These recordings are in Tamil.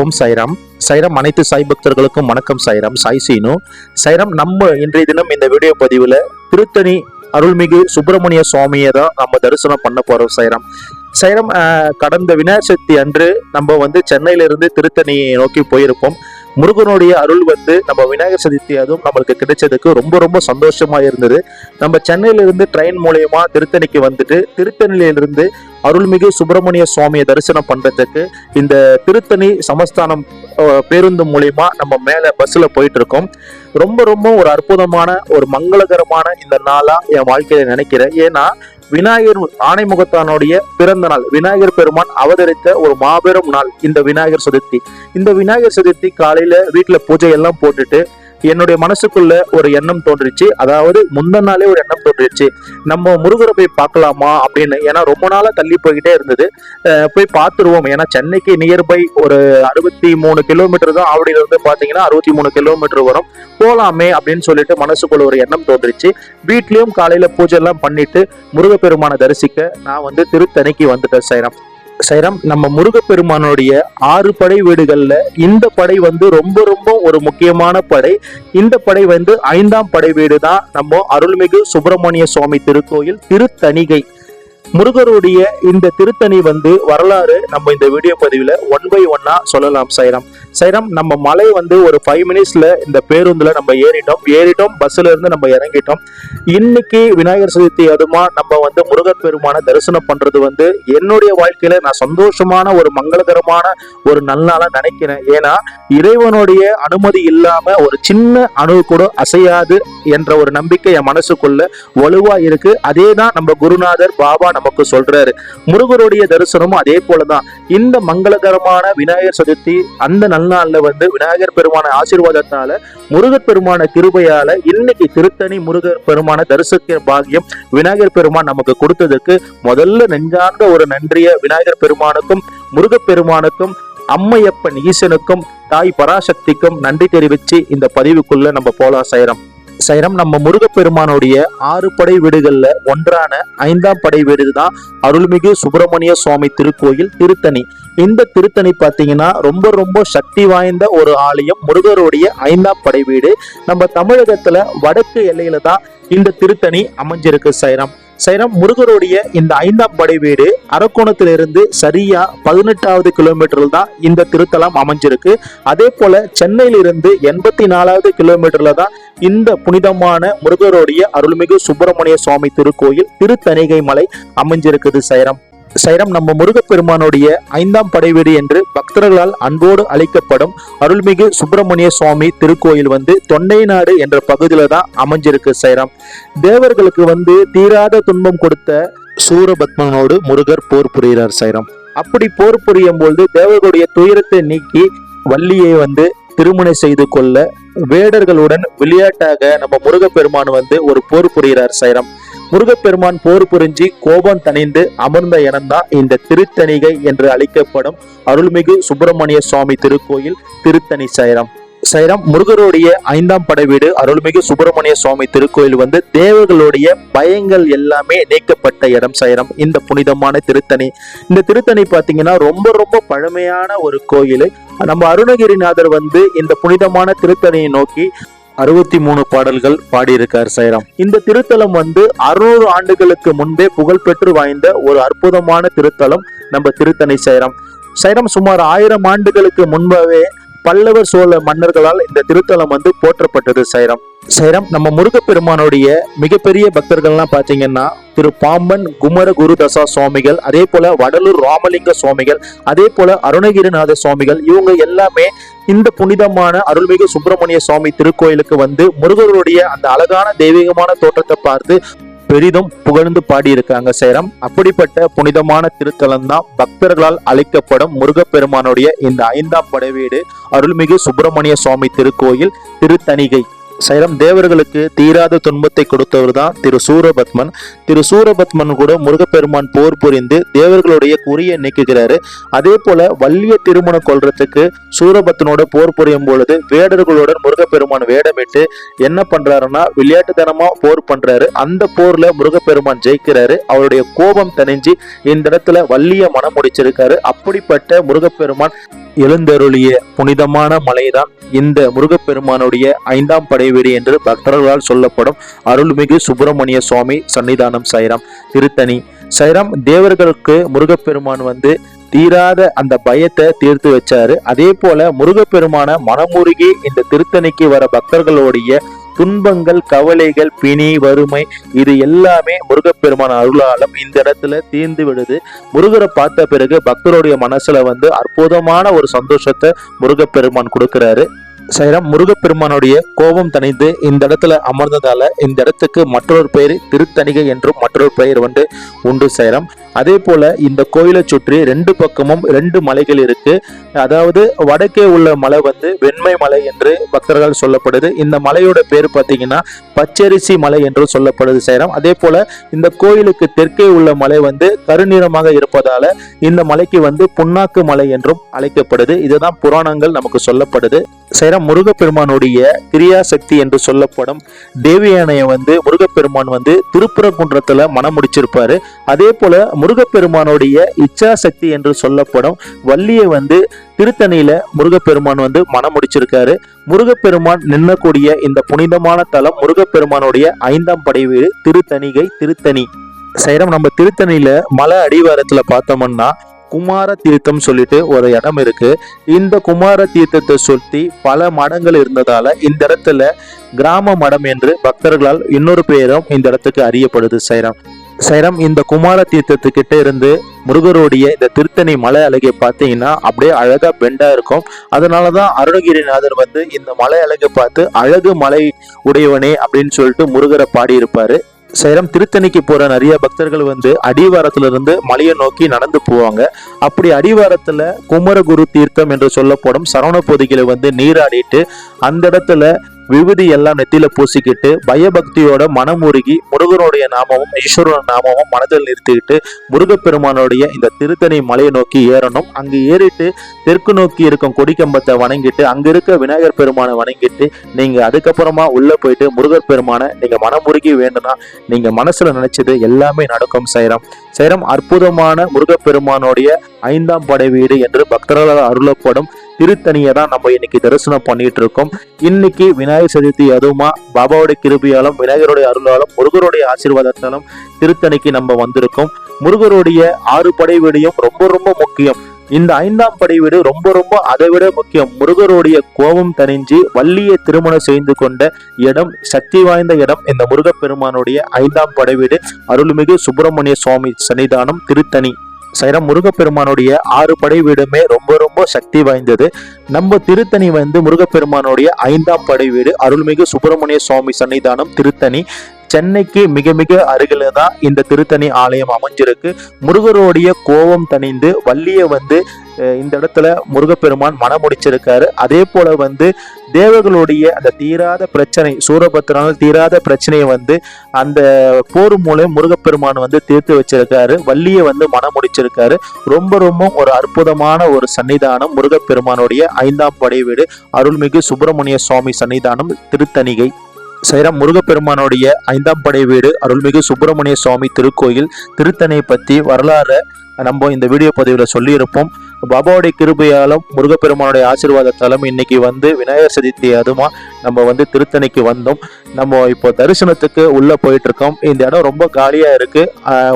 ஓம் சைராம். சைரம் அனைத்து சாய் பக்தர்களுக்கும் வணக்கம் சைரம். சாய் சீனு. சைரம் நம்ம இன்றைய தினம் இந்த வீடியோ பதிவுல திருத்தணி அருள்மிகு சுப்பிரமணிய சுவாமியை தான் நம்ம தரிசனம் பண்ண போறோம் சைரம். சைரம் கடந்த விநாயகர் அன்று நம்ம வந்து சென்னையிலிருந்து திருத்தணியை நோக்கி போயிருப்போம். முருகனுடைய அருள் வந்து நம்ம விநாயகர் சதுர்த்தி அதுவும் நம்மளுக்கு கிடைச்சதுக்கு ரொம்ப ரொம்ப சந்தோஷமா இருந்தது. நம்ம சென்னையில இருந்து ட்ரெயின் மூலியமா திருத்தணிக்கு வந்துட்டு திருத்தணியிலிருந்து அருள்மிகு சுப்பிரமணிய சுவாமியை தரிசனம் பண்றதுக்கு இந்த திருத்தணி சமஸ்தானம் பேருந்து மூலியமா நம்ம மேல பஸ்ல போயிட்டு இருக்கோம் ரொம்ப ரொம்ப ஒரு அற்புதமான ஒரு மங்களகரமான இந்த நாளா என் வாழ்க்கையில நினைக்கிறேன். ஏன்னா விநாயகர் ஆணைமுகத்தானுடைய பிறந்த நாள் விநாயகர் பெருமான் அவதரித்த ஒரு மாபெரும் நாள் இந்த விநாயகர் சதுர்த்தி. இந்த விநாயகர் சதுர்த்தி காலையில வீட்டுல பூஜை எல்லாம் போட்டுட்டு என்னுடைய மனசுக்குள்ள ஒரு எண்ணம் தோன்றுச்சு. அதாவது முந்தின நாளே ஒரு எண்ணம் தோன்றுச்சு. நம்ம முருகரை போய் பார்க்கலாமா அப்படின்னு. ஏன்னா ரொம்ப நாளா தள்ளி போய்கிட்டே இருந்தது. போய் பார்த்துருவோம். ஏன்னா சென்னைக்கு நியர்பை ஒரு அறுபத்தி மூணு கிலோமீட்டர் தான் ஆவடியில இருந்து பாத்தீங்கன்னா அறுபத்தி மூணு கிலோமீட்டர் வரும். போகலாமே அப்படின்னு சொல்லிட்டு மனசுக்குள்ள ஒரு எண்ணம் தோன்றுச்சு. வீட்லேயும் காலையில பூஜை எல்லாம் பண்ணிட்டு முருகப்பெருமானை தரிசிக்க நான் வந்து திருத்தணிக்கு வந்துட்டேன் சைரம். சைரம் நம்ம முருகப்பெருமானுடைய ஆறு படை வீடுகள்ல இந்த படை வந்து ரொம்ப ரொம்ப ஒரு முக்கியமான படை. இந்த படை வந்து ஐந்தாம் படை வீடு தான் நம்ம அருள்மிகு சுப்பிரமணிய சுவாமி திருக்கோயில் திருத்தணிகை. முருகருடைய இந்த திருத்தணி வந்து வரலாறு நம்ம இந்த வீடியோ பதிவுல ஒன் பை ஒன்னா சொல்லலாம் சைரம். சைரம் நம்ம மலை வந்து ஒரு ஃபைவ் மினிட்ஸ்ல இந்த பேருந்துல நம்ம ஏறிட்டோம். ஏறிட்டோம் பஸ்ல இருந்து நம்ம இறங்கிட்டோம். இன்னைக்கு விநாயகர் சதுர்த்தி அதுமா நம்ம வந்து முருகர் பெருமான தரிசனம் பண்றது வந்து என்னுடைய வாழ்க்கையில நான் சந்தோஷமான ஒரு மங்களகரமான ஒரு நல்லாளா நினைக்கிறேன். ஏன்னா இறைவனுடைய அனுமதி இல்லாம ஒரு சின்ன அணு கூட அசையாது என்ற ஒரு நம்பிக்கை என் மனசுக்குள்ள வலுவா இருக்கு. அதே தான் நம்ம குருநாதர் பாபா நமக்கு சொல்றாரு. முருகருடைய தரிசனமும் அதே போலதான். இந்த மங்களகரமான விநாயகர் சதுர்த்தி அந்த நல்ல திருநாளில் வந்து விநாயகர் பெருமான ஆசீர்வாதத்தால முருகர் பெருமான கிருபையால இன்னைக்கு திருத்தணி முருகர் பெருமான தரிசிக்கிற பாகியம் விநாயகர் பெருமான் நமக்கு கொடுத்ததுக்கு முதல்ல நெஞ்சார்ந்த ஒரு நன்றிய விநாயகர் பெருமானுக்கும் முருகப் பெருமானுக்கும் அம்மையப்பன் ஈசனுக்கும் தாய் பராசக்திக்கும் நன்றி தெரிவிச்சு இந்த பதிவுக்குள்ள நம்ம போலாம் சைரம். சைரம் நம்ம முருகப்பெருமானுடைய ஆறு படை வீடுகள்ல ஒன்றான ஐந்தாம் படை வீடு தான் அருள்மிகு சுப்பிரமணிய சுவாமி திருக்கோயில் திருத்தணி. இந்த திருத்தணி பார்த்தீங்கன்னா ரொம்ப ரொம்ப சக்தி வாய்ந்த ஒரு ஆலயம். முருகருடைய ஐந்தாம் படை வீடு நம்ம தமிழகத்துல வடக்கு எல்லையில தான் இந்த திருத்தணி அமைஞ்சிருக்கு சைரம். சைரம் முருகருடைய இந்த ஐந்தாம் படை வீடு அரக்கோணத்திலிருந்து சரியா பதினெட்டாவது கிலோமீட்டரில் தான் இந்த திருத்தலம் அமைஞ்சிருக்கு. அதே போல சென்னையிலிருந்து எண்பத்தி நாலாவது கிலோமீட்டர்ல தான் இந்த புனிதமான முருகருடைய அருள்மிகு சுப்பிரமணிய சுவாமி திருக்கோயில் திருத்தணிகை மலை அமைஞ்சிருக்குது சைரம். சைரம் நம்ம முருகப்பெருமானுடைய ஐந்தாம் படை வீடு என்று பக்தர்களால் அன்போடு அழைக்கப்படும் அருள்மிகு சுப்பிரமணிய சுவாமி திருக்கோயில் வந்து தொண்டை நாடு என்ற பகுதியில் தான் அமைஞ்சிருக்கு சைரம். தேவர்களுக்கு வந்து தீராத துன்பம் கொடுத்த சூரபத்மனோடு முருகர் போர் புரிகிறார் சைரம். அப்படி போர் புரியும் பொழுது தேவர்களுடைய துயரத்தை நீக்கி வள்ளியை வந்து திருமணம் செய்து கொள்ள வேடர்களுடன் விளையாட்டாக நம்ம முருகப்பெருமான் வந்து ஒரு போர் புரிகிறார் சைரம். முருகப்பெருமான் போர் புரிஞ்சு கோபம் தணிந்து அமர்ந்த இடம்தான் இந்த திருத்தணிகை என்று அழைக்கப்படும் அருள்மிகு சுப்பிரமணிய சுவாமி திருக்கோயில் திருத்தணி சைரம். சைரம் முருகருடைய ஐந்தாம் படை வீடு அருள்மிகு சுப்பிரமணிய சுவாமி திருக்கோயில் வந்து தேவர்களுடைய பயங்கள் எல்லாமே நீக்கப்பட்ட இடம் சைரம். இந்த புனிதமான திருத்தணி. இந்த திருத்தணி பாத்தீங்கன்னா ரொம்ப ரொம்ப பழமையான ஒரு கோயில். நம்ம அருணகிரிநாதர் வந்து இந்த புனிதமான திருத்தணியை நோக்கி அறுபத்தி மூணு பாடல்கள் பாடியிருக்கார் சைராம். இந்த திருத்தலம் வந்து அறுநூறு ஆண்டுகளுக்கு முன்பே புகழ்பெற்று வாய்ந்த ஒரு அற்புதமான திருத்தலம் நம்ம திருத்தணி சைரம். சைரம் சுமார் ஆயிரம் ஆண்டுகளுக்கு முன்பாவே பல்லவர் சோழ மன்னர்களால் இந்த திருத்தலம் வந்து போற்றப்பட்டது சைரம். சைரம் நம்ம முருகப்பெருமானுடைய மிகப்பெரிய பக்தர்கள்லாம் பாத்தீங்கன்னா திரு பாம்பன் குமர குருதசா சுவாமிகள் அதே போல வடலூர் ராமலிங்க சுவாமிகள் அதே போல அருணகிரிநாத சுவாமிகள் இவங்க எல்லாமே இந்த புனிதமான அருள்மிகு சுப்பிரமணிய சுவாமி திருக்கோயிலுக்கு வந்து முருகருடைய அந்த அழகான தெய்வீகமான தோற்றத்தை பார்த்து பெரிதும் புகழ்ந்து பாடியிருக்காங்க சேரம். அப்படிப்பட்ட புனிதமான திருத்தலம் தான் பக்தர்களால் அழைக்கப்படும் முருகப்பெருமானுடைய இந்த ஐந்தாம் படை வீடு அருள்மிகு சுப்பிரமணிய சுவாமி திருக்கோயில் திருத்தணிகை. சைரம் தேவர்களுக்கு தீராத துன்பத்தை கொடுத்தவர் தான் திரு சூரபத்மன். திரு சூரபத்மன் கூட முருகப்பெருமான் போர் புரிந்து தேவர்களுடைய குறியை நீக்குகிறாரு. அதே போல வள்ளிய திருமணம் கொள்றதுக்கு சூரபத்மனோட போர் புரியும் பொழுது வேடர்களுடன் முருகப்பெருமான் வேடமிட்டு என்ன பண்றாருன்னா விளையாட்டுத்தனமா போர் பண்றாரு. அந்த போர்ல முருகப்பெருமான் ஜெயிக்கிறாரு. அவருடைய கோபம் தணிஞ்சு இந்த இடத்துல வள்ளிய மனம் முடிச்சிருக்காரு. அப்படிப்பட்ட முருகப்பெருமான் எழுந்தருளிய புனிதமான மலைதான் இந்த முருகப்பெருமானுடைய ஐந்தாம் படை வீடு என்று பக்தர்களால் சொல்லப்படும் அருள்மிகு சுப்பிரமணிய சுவாமி சன்னிதானம் சைரம். திருத்தணி. சைரம் தேவர்களுக்கு முருகப்பெருமான் வந்து தீராத அந்த பயத்தை தீர்த்து வச்சாரு. அதே போல முருகப்பெருமான மனமுருகி இந்த திருத்தணிக்கு வர பக்தர்களுடைய துன்பங்கள் கவலைகள் பிணி வறுமை இது எல்லாமே முருகப்பெருமான் அருளாலும் இந்த இடத்துல தீர்ந்து விடுது. முருகரை பார்த்த பிறகு பக்தருடைய மனசுல வந்து அற்புதமான ஒரு சந்தோஷத்தை முருகப்பெருமான் கொடுக்கிறாரு. சைரம் முருகப்பெருமானுடைய கோபம் தணிந்து இந்த இடத்துல அமர்ந்ததால இந்த இடத்துக்கு மற்றொரு பெயர் திருத்தணிகை என்றும் மற்றொரு பெயர் வந்து உண்டு சைரம். அதே போல இந்த கோயிலை சுற்றி ரெண்டு பக்கமும் ரெண்டு மலைகள் இருக்கு. அதாவது வடக்கே உள்ள மலை வந்து வெண்மை மலை என்று பக்தர்கள் சொல்லப்படுது. இந்த மலையோட பேர் பார்த்தீங்கன்னா பச்சரிசி மலை என்று சொல்லப்படுது சேரம். அதே போல இந்த கோயிலுக்கு தெற்கே உள்ள மலை வந்து கருநிறமாக இருப்பதால இந்த மலைக்கு வந்து புண்ணாக்கு மலை என்றும் அழைக்கப்படுது. இதுதான் புராணங்கள் நமக்கு சொல்லப்படுது. சேரம் முருகப்பெருமானுடைய கிரியா சக்தி என்று சொல்லப்படும் தேவியானையை வந்து முருகப்பெருமான் வந்து திருப்புறக்குன்றத்துல மனம் முடிச்சிருப்பாரு. அதே போல முருகப்பெருமானுடைய இச்சா சக்தி என்று சொல்லப்படும் வள்ளியை வந்து திருத்தணியில முருகப்பெருமான் வந்து மனம் முடிச்சிருக்காரு. முருகப்பெருமான் நின்னக்கூடிய இந்த புனிதமான தலம் முருகப்பெருமானுடைய ஐந்தாம் படை வீடு திருத்தணிகை திருத்தணி. சைரம் நம்ம திருத்தணியில மலை அடிவாரத்துல பார்த்தோம்னா குமார தீர்த்தம் சொல்லிட்டு ஒரு இடம் இருக்கு. இந்த குமார தீர்த்தத்தை சுற்றி பல மடங்கள் இருந்ததால இந்த இடத்துல கிராம மடம் என்று பக்தர்களால் இன்னொரு பெயரும் இந்த இடத்துக்கு அறியப்படுது சைரம். சைரம் இந்த குமார தீர்த்தத்துக்கிட்ட இருந்து முருகருடைய இந்த திருத்தணி மலை அழகை பார்த்தீங்கன்னா அப்படியே அழகா பெண்டா இருக்கும். அதனாலதான் அருணகிரிநாதர் வந்து இந்த மலை அழகை பார்த்து அழகு மலை உடையவனே அப்படின்னு சொல்லிட்டு முருகரை பாடியிருப்பாரு. சேலம் திருத்தணிக்கு போற நிறைய பக்தர்கள் வந்து அடிவாரத்துல இருந்து மலையை நோக்கி நடந்து போவாங்க. அப்படி அடிவாரத்துல குமரகுரு தீர்த்தம் என்று சொல்லப்படும் சரவண பொதிகளை வந்து நீராடிட்டு அந்த இடத்துல விபூதி எல்லாம் நெத்தியில பூசிக்கிட்டு பயபக்தியோட மனமுருகி முருகனுடைய நாமமும் ஈஸ்வரன் நாமமும் மனதில் நிறுத்திக்கிட்டு முருகப்பெருமானுடைய இந்த திருத்தணி மலையை நோக்கி ஏறணும். அங்கு ஏறிட்டு தெற்கு நோக்கி இருக்கும் கொடிக்கம்பத்தை வணங்கிட்டு அங்க இருக்க விநாயகர் பெருமானை வணங்கிட்டு நீங்க அதுக்கப்புறமா உள்ள போயிட்டு முருகர் பெருமானை நீங்க மனமுருகி வேண்டும்னா நீங்க மனசுல நினைச்சது எல்லாமே நடக்கும் சைரம். சைரம் அற்புதமான முருகப்பெருமானுடைய ஐந்தாம் படை வீடு என்று பக்தர்களால் அருளப்படும் திருத்தணியை தான் நம்ம இன்னைக்கு தரிசனம் பண்ணிட்டு இருக்கோம். இன்னைக்கு விநாயகர் சதுர்த்தி அதுவுமா பாபாவுடைய கிருபியாலும் விநாயகருடைய அருளாலும் முருகருடைய ஆசீர்வாதத்தாலும் திருத்தணிக்கு நம்ம வந்திருக்கோம். முருகருடைய ஆறு படை வீடியும் ரொம்ப ரொம்ப முக்கியம். இந்த ஐந்தாம் படை வீடு ரொம்ப ரொம்ப அதை விட முக்கியம். முருகருடைய கோபம் தணிஞ்சு வள்ளியை திருமணம் செய்து கொண்ட இடம் சக்தி வாய்ந்த இடம் இந்த முருகப்பெருமானுடைய ஐந்தாம் படை வீடு. அருள்மிகு சுப்பிரமணிய சுவாமி சன்னிதானம் திருத்தணி. சைரம் முருகப்பெருமானுடைய ஆறு படை வீடுமே ரொம்ப ரொம்ப சக்தி வாய்ந்தது. நம்ம திருத்தணி வந்து முருகப்பெருமானுடைய ஐந்தாம் படை வீடு. அருள்மிகு சுப்பிரமணிய சுவாமி சன்னிதானம் திருத்தணி. சென்னைக்கு மிக மிக அருகில தான் இந்த திருத்தணி ஆலயம் அமைஞ்சிருக்கு. முருகருடைய கோபம் தணிந்து வள்ளியை வந்து இந்த இடத்துல முருகப்பெருமான் மனம் முடிச்சிருக்காரு. அதே போல வந்து தேவர்களுடைய அந்த தீராத பிரச்சனை சூரபத்திரனால் தீராத பிரச்சனையை வந்து அந்த போர் மூலம் முருகப்பெருமான் வந்து தீர்த்து வச்சிருக்காரு. வள்ளியை வந்து மனம் முடிச்சிருக்காரு. ரொம்ப ரொம்ப ஒரு அற்புதமான ஒரு சன்னிதானம் முருகப்பெருமானுடைய ஐந்தாம் படை வீடு. அருள்மிகு சுப்பிரமணிய சுவாமி சன்னிதானம் திருத்தணிகை. சைரம் முருகப்பெருமானுடைய ஐந்தாம் படை வீடு அருள்மிகு சுப்பிரமணிய சுவாமி திருக்கோயில். திருத்தணை பற்றி வரலாறு நம்ம இந்த வீடியோ பதிவில் சொல்லியிருப்போம். பாபாவுடைய கிருபையாலும் முருகப்பெருமானுடைய ஆசீர்வாதத்தாலும் இன்னைக்கு வந்து விநாயகர் சதுர்த்தி அதுமா நம்ம வந்து திருத்தணிக்கு வந்தோம். நம்ம இப்போ தரிசனத்துக்கு உள்ள போயிட்டு இருக்கோம் இந்த இடம் ரொம்ப காலியா இருக்கு.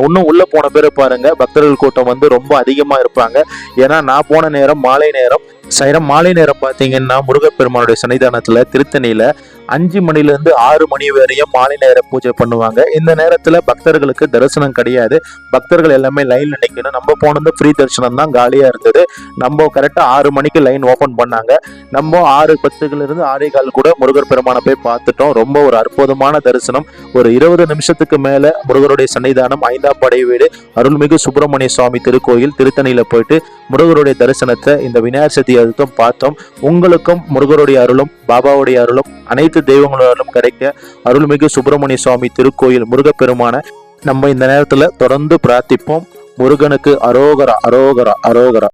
இன்னும் உள்ள போன பேர் பாருங்க பக்தர்கள் கூட்டம் வந்து ரொம்ப அதிகமா இருப்பாங்க. ஏன்னா நான் போன நேரம் மாலை நேரம் சைரம் மாலை நேரம் பார்த்தீங்கன்னா முருகப்பெருமானுடைய சன்னிதானத்தில் திருத்தணியில் அஞ்சு மணில இருந்து ஆறு மணி வரையும் மாலை நேர பூஜை பண்ணுவாங்க. இந்த நேரத்தில் பக்தர்களுக்கு தரிசனம் கிடையாது. பக்தர்கள் எல்லாமே லைனில் நிக்கணும். நம்ம போனது ஃப்ரீ தரிசனம் தான் காலியாக இருந்தது. நம்ம கரெக்டாக ஆறு மணிக்கு லைன் ஓப்பன் பண்ணாங்க. நம்ம ஆறு பத்துக்குல இருந்து ஆறே கால் கூட முருகர் பெருமானை போய் பார்த்துட்டோம். ரொம்ப ஒரு அற்புதமான தரிசனம். ஒரு இருபது நிமிஷத்துக்கு மேலே முருகருடைய சன்னிதானம் ஐந்தாம் படை வீடு அருள்மிகு சுப்பிரமணிய சுவாமி திருக்கோயில் திருத்தணியில் போயிட்டு முருகருடைய தரிசனத்தை இந்த விநாயகர் சதுர்த்தி அப்படிங்கிறதும் பார்த்தோம். உங்களுக்கும் முருகருடைய அருளும் பாபாவுடைய அருளும் அனைத்து தெய்வங்களோட அருளும் கிடைக்க அருள்மிகு சுப்பிரமணிய சுவாமி திருக்கோயில் முருகப்பெருமான நம்ம இந்த நேரத்தில் தொடர்ந்து பிரார்த்திப்போம். முருகனுக்கு அரோகரா அரோகரா அரோகரா.